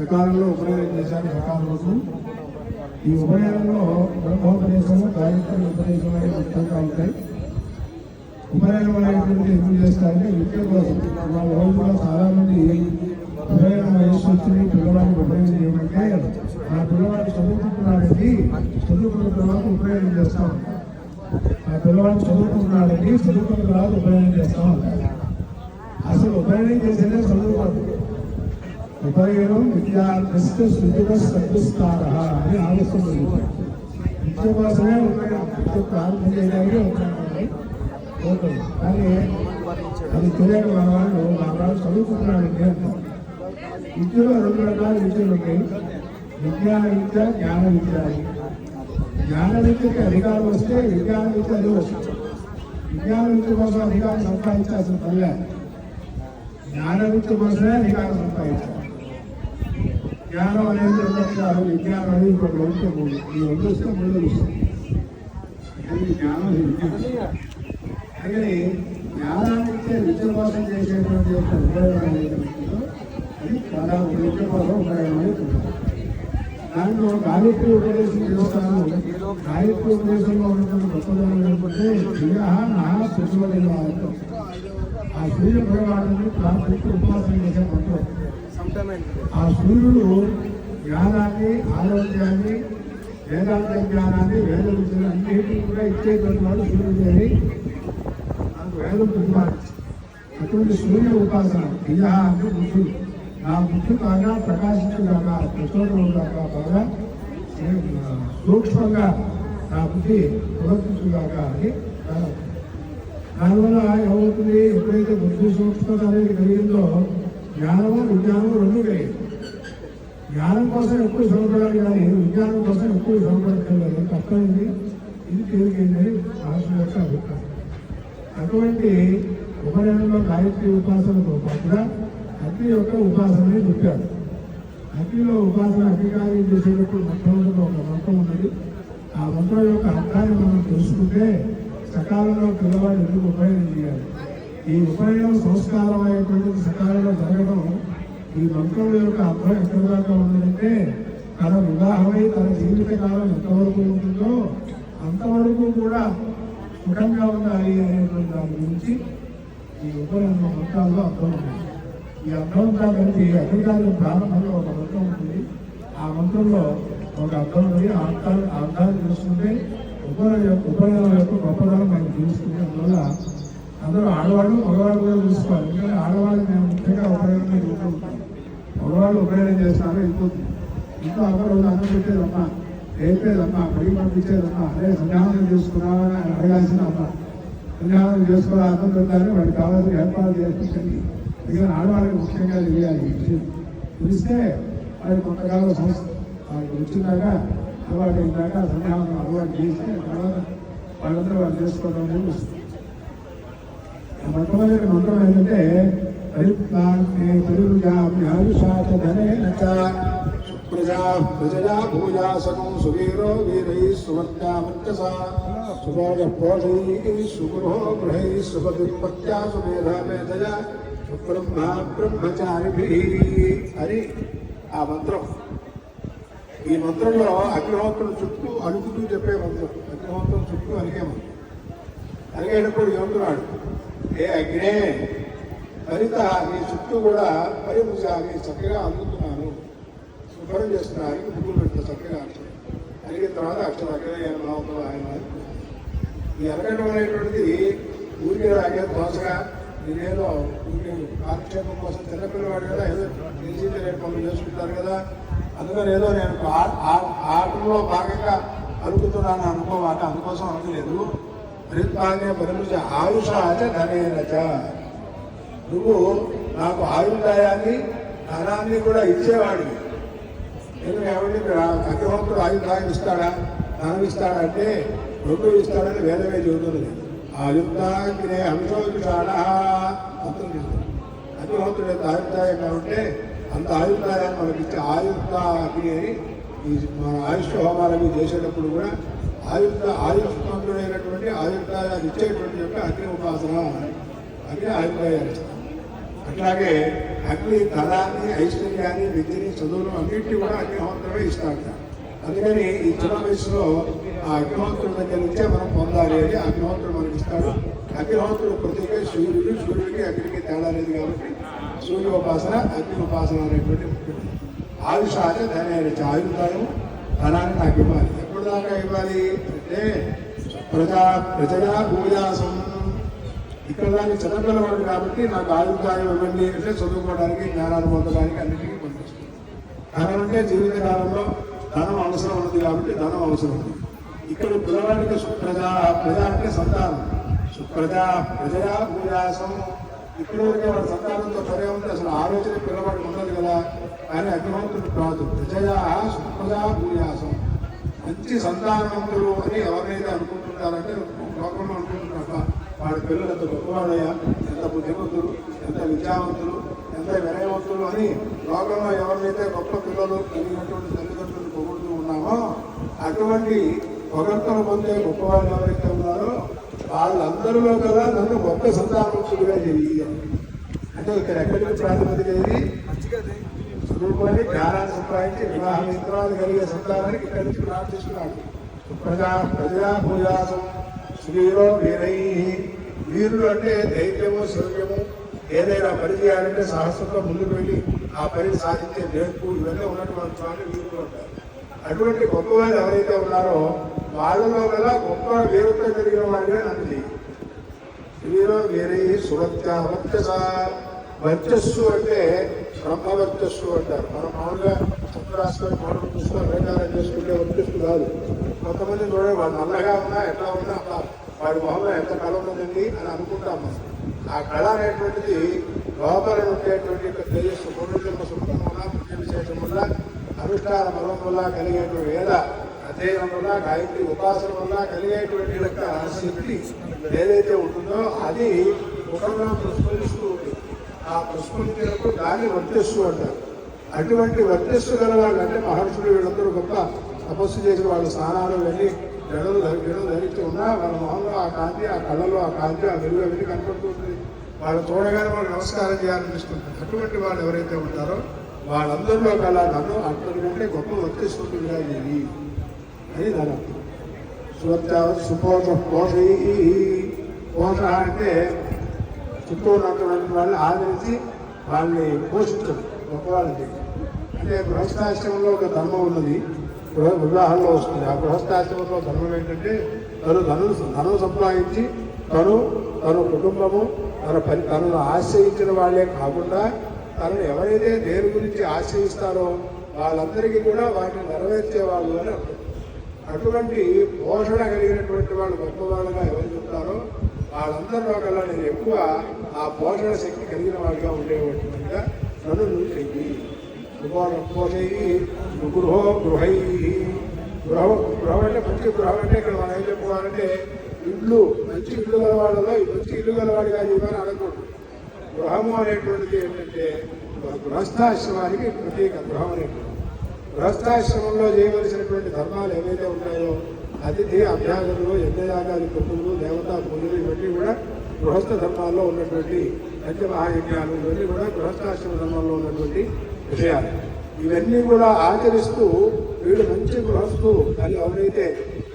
సకాలంలో ఉపనయనం చేశాను సకాల రోజు ఈ ఉపనయనంలో బ్రహ్మోపదేశము గాయత్రి ఉపదేశం అనేవి ముఖ్యంగా ఉంటాయి. ఉపనయనం అనేటువంటి ఎందుకు చేస్తారంటే విద్య కోసం. వాళ్ళ రోజుల్లో చాలా మంది ఉపనయనం వయస్సు వచ్చింది పిల్లవాడికి ఉపనయనం చేయమంటే ఆ పిల్లవాడు చదువుకుంటున్నాడని చదువుకున్న తర్వాత ఉపనయనం చేస్తాం. ఆ పిల్లవాడు చదువుకుంటున్నాడని చదువుకున్న తర్వాత ఉపనయనం చేస్తాం. అసలు ఉపనయనం చేసేదే చదువుకోదు ఉపనయనం విద్యార్థిస్తూ శుద్ధిగా సద్దుస్తార అని ఆలోచన విద్య కోసమే ఉపనయనం విద్య ప్రారంభం చేయడానికి ఉపనయనం కానీ అది తెలియక మన వాళ్ళు మా వాళ్ళు చదువుకుంటున్నాడండి అంటారు విద్యలో రెండు రకాల విద్యలు ఉన్నాయి విజ్ఞాన విద్య జ్ఞాన విద్య. జ్ఞాన విద్యకి అధికారం వస్తే విజ్ఞాన విద్య అది వస్తుంది విజ్ఞాన విద్య కోసం అధికారం సంపాదించాల్సిన పనిలే. జ్ఞాన విద్య కోసమే అధికారం సంపాదించాలి. జ్ఞానం అనేది రెండు రకాలు విజ్ఞానం అనేది ఇంకొక వంట మూడు ఈ వంద వస్తే మూడు వస్తుంది అది జ్ఞానం విజ్ఞానం కానీ జ్ఞానాన్ని ఇచ్చే చేసేటువంటి యొక్క ఉపయోగం అనేది అది చాలా విద్య ఉపయోగం దాంట్లో గాయత్రి ఉపదేశం యోగాలు గాయత్రి ఉపదేశంలో ఉన్నటువంటి గొప్పదనం ఏంటంటే దివ్య నా శిశువుల ఆ సూర్య భగవాను ప్రార్థించి ఉపాసన చేసే మంత్రం ఆ సూర్యుడు జ్ఞానాన్ని ఆరోగ్యాన్ని వేదాంత జ్ఞానాన్ని వేద విద్యను అన్నిటిని కూడా ఇచ్చేటువంటి వాడు సూర్యుడు అని నాకు వేదం కుమారు అటువంటి సూర్య ఉపాసన దియ అంటే బుద్ధుడు. నా బుద్ధి కాగా ప్రకాశించుగాక ప్రచోదముగాక బాగా సూక్ష్మంగా నా బుద్ధి ప్రవర్తించుగాక అని దానివల్ల ఏమవుతుంది? ఎప్పుడైతే బుద్ధి సూక్ష్మత అనేది కలిగిందో జ్ఞానము విజ్ఞానము రెండు కలిగింది జ్ఞానం కోసం ఎక్కువ శ్రమపడాలి కానీ విజ్ఞానం కోసం ఎక్కువ శ్రమపడలేదు కష్టమైంది ఇది తేలికైందని మహర్షుల యొక్క అభిప్రాయం. అటువంటి ఉపనయనంలో గాయత్రి ఉపాసనతో పాటుగా అగ్ని యొక్క ఉపాసనని చెప్పారు. అగ్నిలో ఉపాసన అధికారం చేసేటప్పుడు మొట్టమొదటి ఒక మంత్రం ఉన్నది. ఆ మంత్రం యొక్క అర్థాన్ని మనం తెలుసుకుంటే సకాలంలో పిల్లవాడు ఎందుకు ఉపయోగం చేయాలి? ఈ ఉపయోగం సంస్కారం అయ్యేటువంటిది సకాలంలో జరగడం ఈ మంత్రం యొక్క అర్థం ఎక్కడి దాకా ఉన్నదంటే తన వివాహమై తన జీవిత కాలం ఎంతవరకు ఉంటుందో అంతవరకు కూడా సుఖంగా ఉండాలి అనేటువంటి దాని గురించి ఈ ఉపయోగం మంత్రాల్లో అర్థం ఉంది. ఈ అర్థం కలిపి అధికారులు ప్రారంభంలో ఒక మంత్రం ఉంటుంది ఆ మంత్రంలో ఒక అర్థం ఉంది. ఆ అర్థాన్ని అర్థాన్ని తెలుసుకుంటే ఉపయోగం యొక్క ఉపయోగం యొక్క గొప్పదనం మనం తెలుస్తుంది అందువల్ల అందరూ ఆడవాళ్ళు మగవాళ్ళు కూడా చూసుకోవాలి. ఎందుకంటే ఆడవాళ్ళు మేము ముఖ్యంగా ఉపయోగం చూస్తూ మగవాళ్ళు ఉపయోగం చేస్తారో వెళ్ళిపోతుంది ఇంట్లో అందరూ అన్నం పెట్టేదమ్మా లేపేదమ్మా పొడి పంపించేదమ్మా అదే సంధ్యావనం చేసుకున్నావా అని అడగాల్సిన అమ్మ. సంధ్యావనం చేసుకోవాలి అన్నం పెట్టాలని వాడికి కావాల్సిన ఏర్పాటు చేస్తుంది ఎందుకంటే ఆడవాళ్ళకి ముఖ్యంగా తెలియాలి విషయం. తెలిస్తే వాడి కొంతకాలం సంస్థ వాళ్ళకి వచ్చినాక అలవాటు అయినాక సంధ్యావనం అలవాటు చేసి తర్వాత వాళ్ళందరూ వాళ్ళు చేసుకోవడం వస్తుంది మొట్టమొదటి మంత్రం ఏంటంటే పరిప్లాన్నే పరిరుజామ్యాయుషాచ ధనేన చ. సుప్రజా ప్రజయా భూయా సకం సువీరో వీరై సువర్గా వర్చసా సుభోగ పోషై సుగృహో గృహై సుపతిపత్యా సుమేధా మేధయ। సుబ్రహ్మ బ్రహ్మచారిభి। అని ఆ మంత్రం. ఈ మంత్రంలో అగ్నిహోత్రం చుట్టూ అలుగుతూ చెప్పే మంత్రం. అగ్నిహోత్రం చుట్టూ అలిగే మంత్రం. అలిగేటప్పుడు ఏమంటున్నాడు? ఏ అగ్నే? హరిత నీ చుట్టూ కూడా పరిముషాన్ని చక్కగా అందుతున్నాను శుభ్రం చేస్తున్నాను ముగ్గులు పెడతా చక్కగా అడిగిన తర్వాత అక్షర అక్కడే ఏమవుతుందో ఆయన? ఈ అరగడం అనేటువంటిది ఊరికే రాగే దోసగా. నేనేదో ఊరికే కాలక్షేపం కోసం చిన్నపిల్లవాడు కదా ఏదో తెలిసి తెలియని పనులు చేసుకుంటారు కదా. అందుకని ఏదో నేను ఆ- ఆటలో భాగంగా అలుగుతున్నాను అనుకోవాలి అందుకోసం అనలేదు హరిత్వాన్ని పరిమిత ఆయుష అచ ధనేనచ. నువ్వు నాకు ఆయుర్దాయాన్ని ధనాన్ని కూడా ఇచ్చేవాడివి. నేను ఏమంటే అగ్నిహోత్రుడు ఆయుర్దాయం ఇస్తాడా? ధనం ఇస్తాడా అంటే రెండు ఇస్తాడని వేదమే చెబుతున్నది ఆయుర్దాగ్నే అంశోచుషాడా అతను అగ్నిహోత్రుడు ఎంత ఆయుర్దాయంగా ఉంటే అంత ఆయుర్దాయాన్ని మనకి ఇచ్చే ఆయుర్దా అని ఈ మన ఆయుష్ హోమాలవి చేసేటప్పుడు కూడా ఆయుర్ద ఆయుష్మంతుడైనటువంటి ఆయుర్దాయాన్ని ఇచ్చేటువంటి యొక్క అగ్ని ఉపాసన అగ్ని ఆయుర్దాయాన్ని అట్లాగే అగ్ని ధనాన్ని ఐశ్వర్యాన్ని విద్యని చదువులు అన్నింటినీ కూడా అగ్నిహోత్రమే ఇస్తాడు. అందుకని ఈ చిన్న వయసులో ఆ అగ్నిహోత్రుడి దగ్గర నుంచే మనం పొందాలి అని అగ్నిహోత్రుడు మనకి ఇస్తాడు. అగ్నిహోత్రుడు ప్రత్యేక సూర్యుడు సూర్యుడికి అగ్నికి తేడా లేదు కాబట్టి సూర్యోపాసన అగ్ని ఉపాసన అనేటువంటి ఉంటుంది ఆయుష అంటే ధనాన్ని ఆయుర్దాయం ధనాన్ని నాకు ఇవ్వాలి. ఎప్పుడు దాకా ఇవ్వాలి. అంటే ప్రజా ప్రజగా భూయాసం ఇక్కడ దాన్ని చదవగలవాడు కాబట్టి నాకు ఆయుర్దాయం ఇవ్వండి అంటే చదువుకోవడానికి జ్ఞానాన్ని పొందడానికి అన్నిటికీ పనిచేస్తుంది ధనం అంటే జీవితకాలంలో ధనం అవసరం ఉంది కాబట్టి ధనం అవసరం ఉంది. ఇక్కడ పిల్లవాడికి సుప్రజ ప్రజ అంటే సంతానం. సుప్రజ ప్రజయా భూయాసం ఇక్కడ వరకే వాడి సంతానంతో పరే ఉంది అసలు ఆలోచన పిల్లవాడికి ఉండదు కదా. అని అగ్నిహోత్రుడు కాదు. ప్రజయా సుప్రజా భూయాసం మంచి సంతానవంతులు అని ఎవరైతే అనుకుంటున్నారంటే లోకంలో అనుకుంటున్నారబ్బా వాడి పిల్లలు ఎంత గొప్పవాడయ్యా ఎంత బుద్ధిమంతులు ఎంత విద్యావంతులు ఎంత వినయవంతులు అని లోకంలో ఎవరినైతే గొప్ప పిల్లలు కలిగినటువంటి తల్లిదండ్రులు పొగుడుతూ ఉన్నామో అటువంటి పొగడ్తలు పొందే గొప్పవాళ్ళు ఎవరైతే ఉన్నారో వాళ్ళందరిలో కదా నన్ను గొప్ప సంతానవంతులుగా జరిగి అంటే ఇక్కడ ఎక్కడికి ప్రాతిపదిక ఇది జ్ఞానాన్ని సంపాదించి వివాహ మిత్రాలు కలిగే సంతానానికి ఇక్కడి నుంచి ప్రార్థిస్తున్నాడు. ప్రజా ప్రజా భూయాసం స్త్రీలో వీరై వీరులు అంటే ధైర్యము శౌర్యము. ఏదైనా పని చేయాలంటే సాహసంతో ముందుకు వెళ్ళి ఆ పని సాధించే నేర్పు ఇవన్నీ ఉన్నటువంటి వాళ్ళు వీరులు ఉంటారు. అటువంటి గొప్పవారు ఎవరైతే ఉన్నారో వాళ్ళలో గల గొప్ప వీరత్వం కలిగిన వాళ్ళే నన్ను స్త్రీలో వీరై సురత్య వర్చస వర్చస్సు అంటే బ్రహ్మవర్చస్సు అంటారు మనం మామూలుగా చంద్రాస్త్రం మనం పుస్తకం ప్రకారం చేసుకుంటే వర్చస్సు కాదు. కొంతమంది చూడండి వాడు నల్లగా ఉన్నా ఎట్లా ఉన్నా అబ్బా, వాడి మొహంలో ఎంత కళ ఉన్నదండి అని అనుకుంటాం మనం. ఆ కళ అనేటువంటిది లోపల ఉండేటువంటి యొక్క తేజస్సు పూర్వజన్మ సుఖం వల్ల పుణ్య విశేషం వల్ల అనుష్ఠాన బలం వల్ల కలిగేటువంటి వేద అధ్యయనం వల్ల గాయత్రి ఉపాసన వల్ల కలిగేటువంటి యొక్క శక్తి ఏదైతే ఉంటుందో అది ముఖంలో చూసుకొని ఆ ప్రస్ఫురించినప్పుడు దాన్ని వర్తిస్తూ అంటారు. అటువంటి వర్తిస్తూ గల వాళ్ళు అంటే మహర్షులు వీళ్ళందరూ గొప్ప తపస్సు చేసిన వాళ్ళ స్నానాలు వెళ్ళి జడలు జడలు ధరించి ఉన్నా వాళ్ళ మొహంలో ఆ కాంతి ఆ కళ్ళలో ఆ కాంతి ఆ వెలుగు అవన్నీ కనపడుతుంది. వాళ్ళు చూడగానే వాళ్ళు నమస్కారం చేయాలనిపిస్తుంది. అటువంటి వాళ్ళు ఎవరైతే ఉంటారో వాళ్ళందరిలో కల్లా నన్ను అక్కడికంటే గొప్ప వర్తిస్తుంటుందిగా ఇది. అని దాని అర్థం. సుపోష పోష పోష అంటే చుట్టూ ఉన్నటువంటి వాళ్ళని ఆదరించి వాళ్ళని పోషించడం గొప్పవాళ్ళకి అంటే గృహస్థాశ్రమంలో ఒక ధర్మం ఉన్నది. వివాహంలో వస్తుంది. ఆ గృహస్థాశ్రమంలో ధర్మం ఏంటంటే తను ధను ధనం సంపాదించి తను తన కుటుంబము తన పని తనను ఆశ్రయించిన వాళ్ళే కాకుండా తనను ఎవరైతే దేని గురించి ఆశ్రయిస్తారో వాళ్ళందరికీ కూడా వాటిని నెరవేర్చే వాళ్ళు అని అటువంటి పోషణ కలిగినటువంటి వాళ్ళు గొప్పవాళ్ళుగా ఎవరు చెప్తారో వాళ్ళందరిలో కల్లా నేను ఎక్కువ ఆ పోషణ శక్తి కలిగిన వాడిగా ఉండేటువంటిగా నన్ను నువ్వు చెయ్యి. పోషయి గృహో గృహై గృహం. గృహం అంటే మంచి గృహం అంటే ఇక్కడ మనం ఏం చెప్పుకోవాలంటే ఇల్లు మంచి ఇల్లు గలవాళ్ళలో మంచి ఇల్లు గలవాడిగా చెప్పని అనకూడదు గృహము అనేటువంటిది ఏంటంటే గృహస్థాశ్రమానికి ప్రత్యేక గృహం అనేటువంటిది. గృహస్థాశ్రమంలో చేయవలసినటువంటి ధర్మాలు ఏవైతే ఉంటాయో అతిథి అభ్యాగతులు యజ్ఞయాగాది కృతులు దేవతా పూజలు ఇవన్నీ కూడా గృహస్థ ధర్మాల్లో ఉన్నటువంటి పంచమహాయజ్ఞాలు ఇవన్నీ కూడా గృహస్థాశ్రమ ధర్మాల్లో ఉన్నటువంటి విషయాలు. ఇవన్నీ కూడా ఆచరిస్తూ వీళ్ళు మంచి గృహస్థు అని ఎవరైతే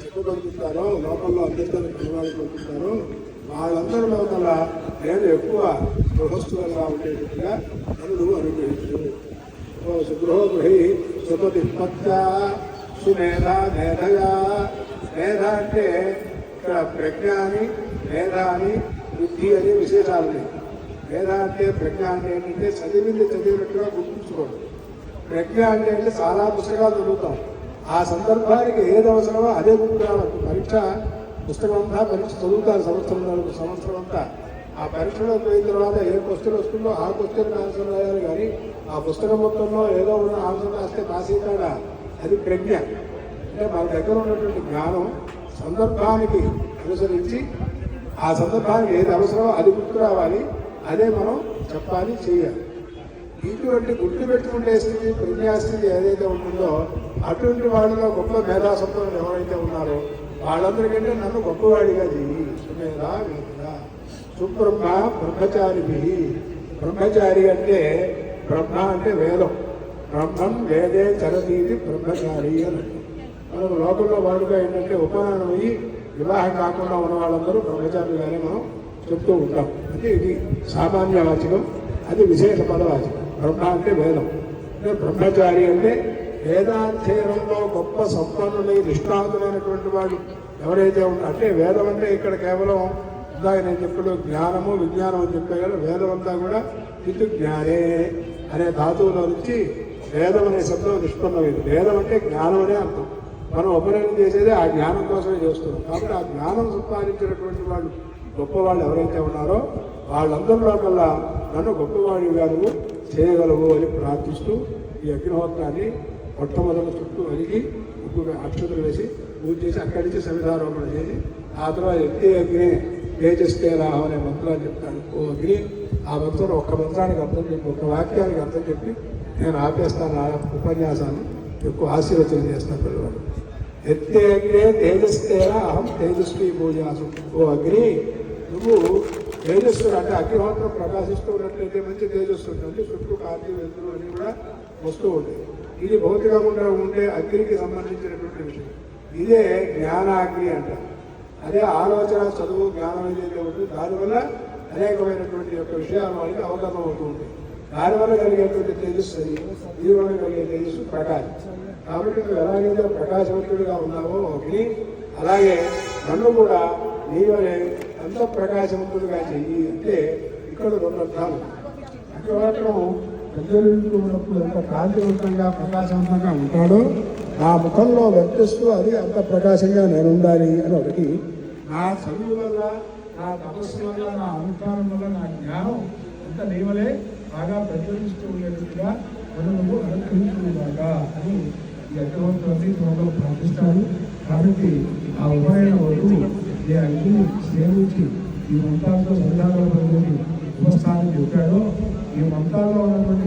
చెప్పగలుగుతారో లోకంలో అందరితో పిలవాలనుకుంటున్నారో వాళ్ళందరిలో కల నేను ఎక్కువ గృహస్థులుగా ఉండేటట్టుగా నన్ను అనుగ్రహించు. ఓ గృహి సుపతి పత్య సుమేధ మేధయా మేధ అంటే ఇక్కడ ప్రజ్ఞ అని మేధ అని బుద్ధి అని విశేషాలు ఉన్నాయి మేధ అంటే ప్రజ్ఞ అంటే ఏంటంటే చదివింది చదివినట్టుగా గుర్తుంచుకోవడం ప్రజ్ఞ అంటే అంటే చాలా పుస్తకాలు చదువుతాం. ఆ సందర్భానికి ఏది అవసరమో అదే గుర్తురావాలి. పరీక్ష పుస్తకం అంతా పరీక్ష చదువుతారు సంవత్సరం వరకు సంవత్సరం అంతా. ఆ పరీక్షలో పోయిన తర్వాత ఏ క్వశ్చన్ వస్తుందో ఆ క్వశ్చన్ ఆన్సర్ రాయాలి కానీ ఆ పుస్తకం మొత్తంలో ఏదో ఉన్న ఆన్సర్ రాస్తే పాస్ అవుతాడా? అది ప్రజ్ఞ. అంటే మన దగ్గర ఉన్నటువంటి జ్ఞానం సందర్భానికి అనుసరించి ఆ సందర్భానికి ఏది అవసరమో అది గుర్తు రావాలి అదే మనం చెప్పాలి చేయాలి. ఇటువంటి గుర్తు పెట్టుకుంటే స్థితి ప్రజ్ఞాస్థితి ఏదైతే ఉంటుందో అటువంటి వాళ్ళలో గొప్ప మేధాసత్వం ఎవరైతే ఉన్నారో వాళ్ళందరికంటే నన్ను గొప్పవాడిగా చెయ్యి సుమేధ వేద సుబ్రహ్మ బ్రహ్మచారి బ్రహ్మచారి అంటే బ్రహ్మ అంటే వేదం. బ్రహ్మం వేదే చరతీది బ్రహ్మచారి అని. మనం లోకంలో వాడుగా ఏంటంటే ఉపనయనం అయ్యి వివాహం కాకుండా ఉన్న వాళ్ళందరూ బ్రహ్మచారులుగానే మనం చెప్తూ ఉంటాం. అంటే ఇది సామాన్య వాచకం అది విశేష పదవాచకం బ్రహ్మ అంటే వేదం. అంటే బ్రహ్మచారి అంటే వేదాధ్యయనంలో గొప్ప సంపన్నులై నిష్ణాతులైనటువంటి వాడు ఎవరైతే ఉంటారో అంటే వేదం అంటే ఇక్కడ కేవలం ఇందాక నేను చెప్పాడు జ్ఞానము విజ్ఞానం అని చెప్పే కదా వేదం అంతా కూడా ఇది జ్ఞానే అనే ధాతువులో నుంచి వేదం అనే శబ్దం నిష్పన్నమైంది వేదం అంటే జ్ఞానం అనే అర్థం. మనం ఉపనయనం చేసేది ఆ జ్ఞానం కోసమే చేస్తున్నాం. కాబట్టి ఆ జ్ఞానం సంపాదించినటువంటి వాళ్ళు గొప్పవాళ్ళు ఎవరైతే ఉన్నారో వాళ్ళందరిలో కల్లా నన్ను గొప్పవాడిగా నువ్వు చేయగలవు అని ప్రార్థిస్తూ ఈ అగ్నిహోత్రాన్ని మొట్టమొదటి చుట్టూ అడిగి ఉప్పు అక్షతలు వేసి పూజ చేసి అక్కడి నుంచి సవిధారోపణ చేసి ఆ తర్వాత ఎత్తే అగ్ని తేజస్తే రాహం అనే మంత్రాన్ని చెప్తాను ఓ అగ్ని ఆ మంత్రం ఒక్క మంత్రానికి అర్థం చెప్పి ఒక్క వాక్యానికి అర్థం చెప్పి నేను ఆపేస్తాను ఆ ఉపన్యాసాన్ని. ఎక్కువ ఆశీర్వచనం చేస్తాను పిల్లవాడు. ఎత్తే అగ్నే తేజస్తేరా అహం తేజస్వి భోజనాసు ఓ అగ్ని నువ్వు తేజస్సుడు అంటే అగ్నిహోత్రం ప్రకాశిస్తూ ఉన్నట్లయితే మంచి తేజస్సు ఉంటుంది. చుట్టూ కాంతి వెలుతురు అని కూడా వస్తూ ఉంటాయి. ఇది భౌతికంగా ఉండే అగ్నికి సంబంధించినటువంటి విషయం. ఇదే జ్ఞానాగ్ని అంటారు అదే ఆలోచన చదువు జ్ఞానం ఏదైతే ఉంటుంది దానివల్ల అనేకమైనటువంటి యొక్క విషయాలు వాళ్ళకి అవగతం అవుతూ దాని వల్ల కలిగేటువంటి తేజస్సు అది దీనివల్ల కలిగే తేజస్సు ప్రకాశం. కాబట్టి నువ్వు ఎలాగైతే ప్రకాశవంతుడిగా ఉన్నావో అగ్ని అలాగే నన్ను కూడా నీవనే అంత ప్రకాశవంతుడిగా చెయ్యి అంటే ఇక్కడ రెండు అర్థాలు. అంటే మాత్రం ఉన్నప్పుడు ఎంత కాంతివంతంగా ప్రకాశవంతంగా ఉంటాడో నా ముఖంలో వ్యక్తిస్తూ అది అంత ప్రకాశంగా నేను ఉండాలి అని ఒకటి. నా చదువు వల్ల నా తపస్సు వల్ల నా అనుష్ఠానం వల్ల నా జ్ఞానం అంత నీవలే. బాగా ప్రచురిస్తూ ఉండేట్టుగా మనము నువ్వు అని ఈ అగ్రవంతులన్నీ త్వరలో ప్రార్థిస్తారు కాబట్టి ఆ ఉభయన వరకు ఈ అగ్ని సేవించి ఈ మంత్రాలతో సంధానాల ఉపస్థానం చెప్పాడో ఈ మంత్రాల్లో ఉన్నటువంటి